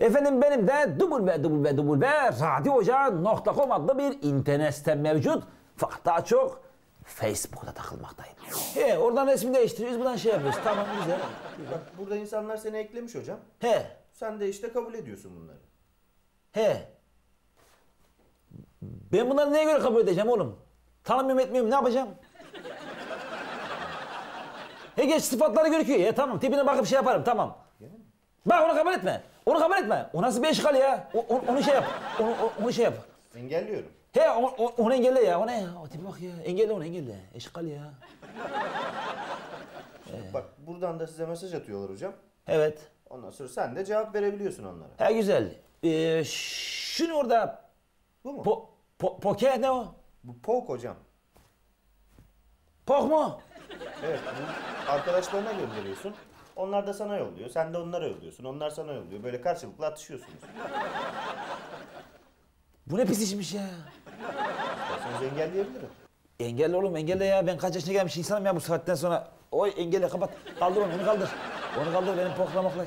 Efendim benim de www.radyohoca.com adlı bir internet sitem mevcut. Fakat daha çok Facebook'ta takılmaktayım. He, oradan resmi değiştiriyoruz, buradan şey yapıyoruz. Tamam güzel. Bak burada insanlar seni eklemiş hocam. He, Sen de işte kabul ediyorsun bunları. he. Ben bunları neye göre kabul edeceğim oğlum? Tanımıyorum etmiyorum ne yapacağım? He geç sıfatları görüküyor ya tamam tipine bakıp şey yaparım tamam. Bak onu kabul etme. Onu kabul etme. O nasıl bir eşkal ya? O, o- onu şey yap. Onu, o- onu şey yap. Engelliyorum. He o- o- onu engelle ya. O ne ya? O tipe bak ya. Engelle onu engelle. Eşkal ya. Bak buradan da size mesaj atıyorlar hocam. Evet. Ondan sonra sen de cevap verebiliyorsun onlara. He güzel. Ee, şunu orada Bu mu? po, po, poke ne o? Bu POK hocam. Pok mu? Evet bu arkadaşlarına gönderiyorsun. Onlar da sana yolluyor. Sen de onlara yolluyorsun. Onlar sana yolluyor. Böyle karşılıklı atışıyorsunuz. Bu ne pis işmiş ya. İsterseniz engelleyebilirim. Engelle oğlum engelle ya. Ben kaç yaşına gelmiş insanım ya bu saatten sonra. Oy engelle kapat. Kaldır onu, onu kaldır. Onu kaldır benim pokla mokla.